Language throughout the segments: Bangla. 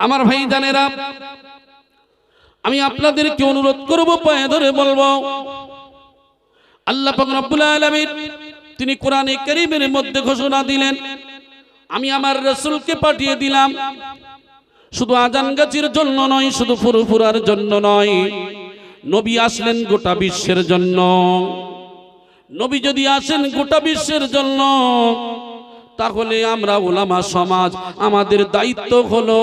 আমার ভাই জানেরা আমি আপনাদেরকে অনুরোধ করব, পায়ে ধরে বলব, আল্লাহ রব্বুল আলামিন তিনি কোরআনে কারীমের মধ্যে ঘোষণা দিলেন, আমি আমার রাসূলকে পাঠিয়ে দিলাম, শুধু আজান গাছির জন্য নয়, শুধু ফুরফুরার জন্য নয়, নবী আসলেন গোটা বিশ্বের জন্য, নবী যদি আসেন গোটা বিশ্বের জন্য তাহলে আমরা ওলামা সমাজ, আমাদের দায়িত্ব হলো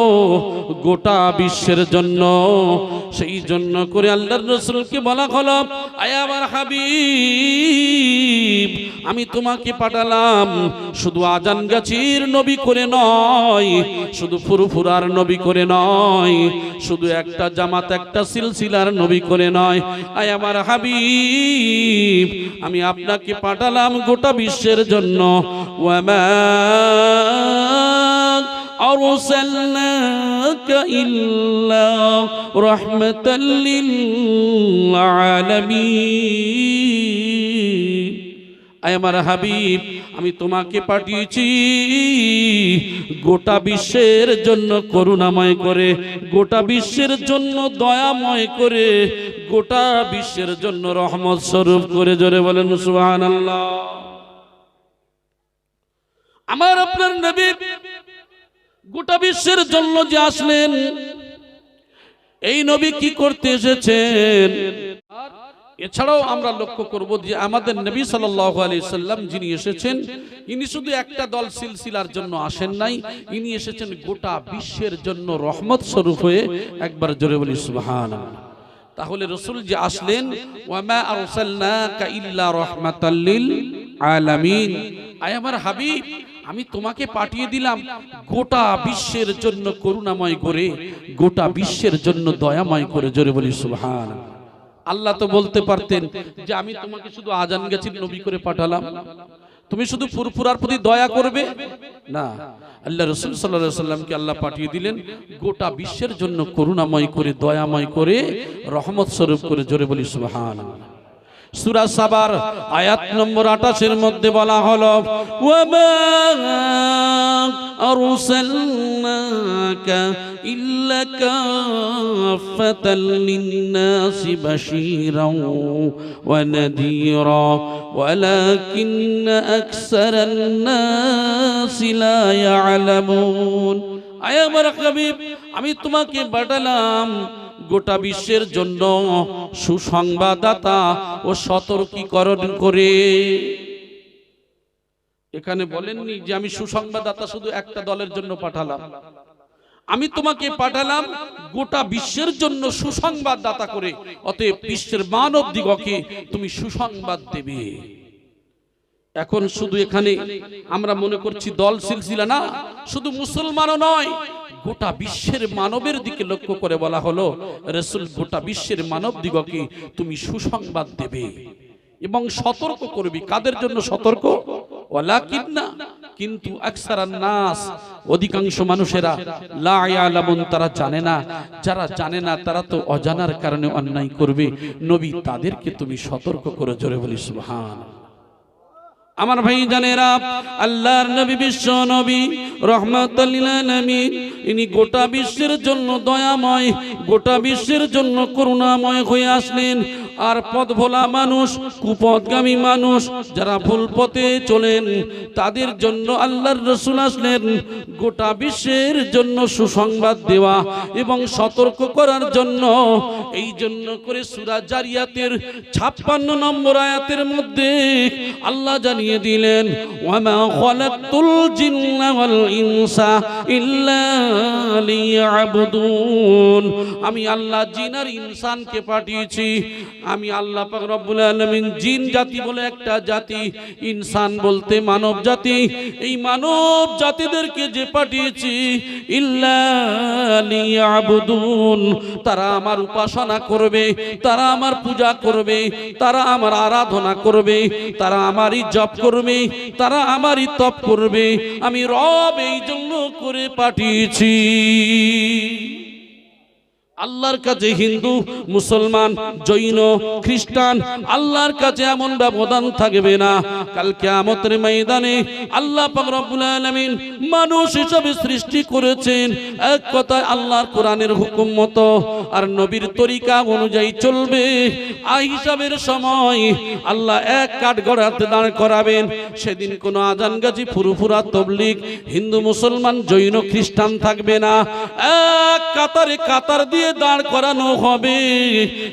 গোটা বিশ্বের জন্য। সেই জন্য করে আল্লাহর রসুলকে বলা হলো, আয় আমার হাবিব, আমি তোমাকে পাঠালাম শুধু আজান গাছির নবী করে নয়, শুধু ফুরফুরার নবী করে নয়, শুধু একটা জামাত, একটা সিলসিলার নবী করে নয়। আয় আমার হাবিব, আমি আপনাকে পাঠালাম গোটা বিশ্বের জন্য। ওয়ামা أرسلناك إلا رحمة للعالمين আয় আমার হাবিব আমি তোমাকে পাঠিয়েছি গোটা বিশ্বের জন্য করুণাময় করে গোটা বিশ্বের জন্য দয়াময় করে গোটা বিশ্বের জন্য রহমত স্বরূপ করে জোরে বলেন সুবহানাল্লাহ আমার আপনার নবী গোটা বিশ্বের জন্য যে আসলেন, এই নবী কি করতে এসেছেন? এছাড়াও আমরা লক্ষ্য করব যে আমাদের নবী সাল্লাল্লাহু সাল্লাম যিনি এসেছেন, ইনি শুধু একটা দল সিলসিলার জন্য আসেন নাই, ইনি এসেছেন গোটা বিশ্বের জন্য রহমত স্বরূপ হয়ে একবার জোরে বলি, সুবহানাল্লাহ। তাহলে রসুল যে আসলেন ওয়ামা আরসালনাকা ইল্লা রাহমাতাল লিল আলামিন। আয় আমার হাবিব, আমি তোমাকে পাঠিয়ে দিলাম। গোটা বিশ্বের জন্য করুণাময় করে, গোটা বিশ্বের জন্য দয়াময় করে, জোরে বলি সুবহান আল্লাহ তো বলতে পারতেন যে আমি তোমাকে শুধু আজান গেছি নবী করে পাঠালাম। তুমি শুধু ফুরফুরার প্রতি দয়া করবে? না। আল্লাহ রসুল সাল্লাহ সাল্লামকে আল্লাহ পাঠিয়ে দিলেন, গোটা বিশ্বের জন্য করুণাময় করে, দয়াময় করে, রহমত স্বরূপ করে, জোরে বলি সুবহান সুরা সাবার আয়াত নম্বর আঠাশের মধ্যে বলা হলো ওয়ামা আরসালনাকা ইল্লা কাফাতাল লিন্নাসি আয় আমার হাবিব, আমি তোমাকে পাঠালাম গোটা বিশ্বের জন্য সুসংবাদদাতা ও সতর্কীকরণ করে। এখানে বলেননি যে আমি সুসংবাদদাতা, শুধু একটা দলের জন্য পাঠালাম। আমি তোমাকে পাঠালাম গোটা বিশ্বের জন্য সুসংবাদদাতা করে, অতএব বিশ্বের মানব দিগকে তুমি সুসংবাদ দেবে। এখন শুধু এখানে আমরা মনে করছি দল সিলসিলা না, শুধু মুসলমানও নয়, গোটা বিশ্বের মানবের দিকে লক্ষ্য করে বলা হলো, রসুল গোটা বিশ্বের মানব দিগকে তুমি সুসংবাদ দেবে এবং সতর্ক করবি। কাদের জন্য সতর্ক? না, কিন্তু নাস, অধিকাংশ মানুষেরা লা ইয়ালামুন, তারা জানে না। যারা জানে না, তারা তো অজানার কারণে অন্যায় করবে। নবী তাদেরকে তুমি সতর্ক করে জোরে বলি, সুবহান। আমার ভাই জানেরা আল্লাহর নবী, বিশ্ব নবী, রহমতালী ইনি গোটা বিশ্বের জন্য দয়াময়, গোটা বিশ্বের জন্য করুণাময় হয়ে আসলেন। আর পথ ভোলা মানুষ, কুপথগামী মানুষ যারা ভুল পথে চলেন, তাদের জন্য আল্লাহর রসুল আসলেন। গোটা বিশ্বের জন্য সুসংবাদ দেওয়া এবং সতর্ক করার জন্য। এই জন্য করে সুরা জারিয়াতের ছাপ্পান্ন নম্বর আয়াতের মধ্যে আল্লাহ জানিয়ে দিলেন ইনসা আমি আল্লাহ জিন আর ইনসানকে পাঠিয়েছি। আমি আল্লাহ পাক রব্বুল আলামিন জিন জাতি বলে একটা জাতি, ইনসান বলতে মানব জাতি। এই মানব জাতিদেরকে যে পাঠিয়েছি, ইল্লা লিয়াবুদুন, তারা আমার উপাসনা করবে, তারা আমার পূজা করবে, তারা আমার আরাধনা করবে, তারা আমারই জপ করবে, তারা আমারই তপ করবে। আমি রব এই জন্য করে পাঠিয়েছি। আল্লাহর কাছে হিন্দু, মুসলমান, জৈন, খ্রিস্টান, আল্লাহর কাছে এমন ব্যবধান থাকবে না। কাল কিয়ামতের ময়দানে আল্লাহ রব্বুল আলামিন মানুষ হিসাবে সৃষ্টি করেছেন। এক কথায় আল্লাহর কোরআনের হুকুম মতো আর নবীর তরিকা অনুযায়ী চলবে। আই হিসাবের সময় আল্লাহ এক কাঠ গড়াতে দাঁড় করাবেন। সেদিন কোনো আজান গাছি ফুরুফুরা তবলিক হিন্দু, মুসলমান, জৈন, খ্রিস্টান থাকবে না। এক কাতারে কাতার দিয়ে দাঁড় করানো হবে।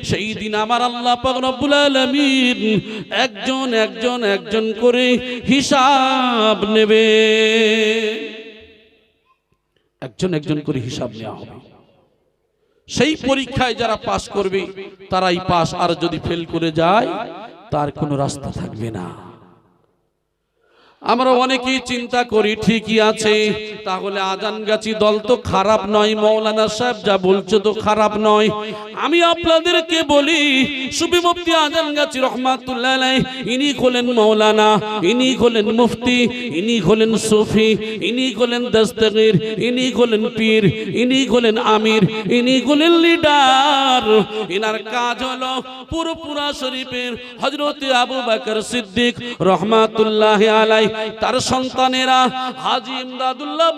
সেই দিন আমার আল্লাহ পাক আলামিন একজন একজন একজন করে হিসাব নেবে। একজন একজন করে হিসাব নেওয়া হবে। সেই পরীক্ষায় যারা পাশ করবে, তারাই পাস আর যদি ফেল করে যায়, তার কোনো রাস্তা থাকবে না। আমরা অনেকেই চিন্তা করি, ঠিকই আছে। তাহলে আজান গাছি দল তো খারাপ নয়, মৌলানা সাহেব যা বলছে তো খারাপ নয়। আমি আপনাদেরকে বলি সুবি মুফতি আজান গাছি রহমাতুল্লাহ ইনি হলেন মৌলানা, ইনি হলেন মুফতি, ইনি হলেন সুফি, ইনি হলেন দস্তগীর, ইনি হলেন পীর, ইনি হলেন আমির, ইনি হলেন লিডার। ইনার কাজ হলো পুরপুরা শরীফের হজরত আবু বকর সিদ্দিক রহমাতুল্লাহ আলাই তার সন্তানেরা হাজি ইমদাদুল্লাহ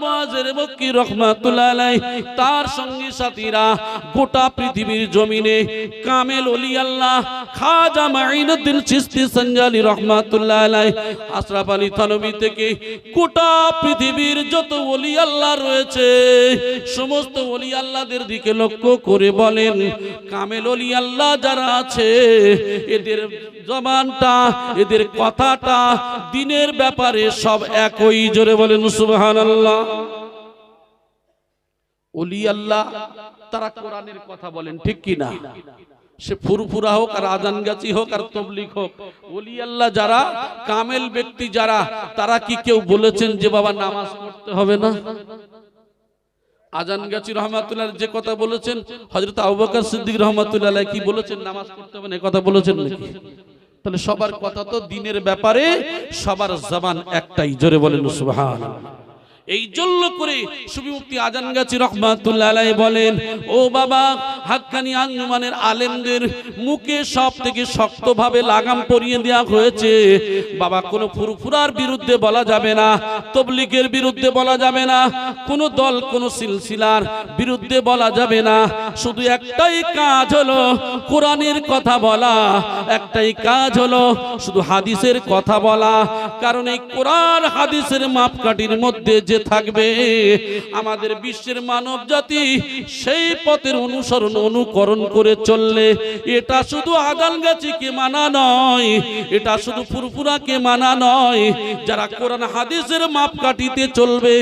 রহমাতুল্লাহ তার সঙ্গী সাথীরা গোটা পৃথিবীর জমিনে কামেল ওলি আল্লাহ খাজা মাইনুদ্দিন চিস্তি সঞ্জালি রহমাতুল্লাহ আশরাফ আলী থানবী থেকে গোটা পৃথিবীর যত ওলি আল্লাহ রয়েছে, সমস্ত ওলি আল্লাহদের দিকে লক্ষ্য করে বলেন, কামেল ওলি আল্লাহ যারা আছে, এদের জবানটা, এদের কথাটা দিনের ব্যাপারে সব একই, জোরে বলেন, সুবহানাল্লাহ। ওলি আল্লাহ, তারা কোরআনের কথা বলেন, ঠিক কি না? সে ফুরফুরা হোক, আর আজান গাছি হোক, আর তবলিক হোক, ওলি আল্লাহ যারা, কামেল ব্যক্তি যারা, তারা কি কেউ বলেছেন যে বাবা নামাজ পড়তে হবে না? আজান গাছি রহমাতুল্লাহ যে কথা বলেছেন হজরত আবু বকর সিদ্দিক রহমাতুল্লাহ কি বলেছেন, নামাজ পড়তে হবে না কথা বলেছেন নাকি? তাহলে সবার কথা তো দিনের ব্যাপারে সবার জবান একটাই জোরে বলেন সুবহান এই জন্য করে সুবি মুফতি আজান গাছি রহমাতুল্লাহ বলেন, ও বাবা হাক্কানি আঞ্জুমানের আলেমদের মুখে সব থেকে শক্তভাবে লাগাম পরিয়ে দেওয়া হয়েছে। বাবা, কোনো ফুরফুরার বিরুদ্ধে বলা যাবে না, তবলিগের বিরুদ্ধে বলা যাবে না, কোনো দল, কোনো সিলসিলার বিরুদ্ধে বলা যাবে না। শুধু একটাই কাজ হলো কোরআনের কথা বলা, একটাই কাজ হলো শুধু হাদিসের কথা বলা। কারণ এই কোরআন হাদিসের মাপকাঠির মধ্যে যে থাকবে। আমাদের বিশ্বের মানব জাতি সেই পথের অনুসরণ অনুকরণ করে চললে এটা শুধু আদাল গাছিকে মানা নয়, এটা শুধু ফুরফুরাকে মানা নয়, যারা কোরআন হাদিসের মাপকাঠিতে চলবে,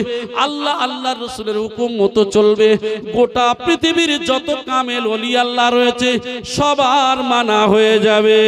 আল্লাহ আল্লাহ রসুলের হুকুম মতো চলবে। গোটা পৃথিবীর যত কামেল অলি আল্লাহ রয়েছে, সবার মানা হয়ে যাবে।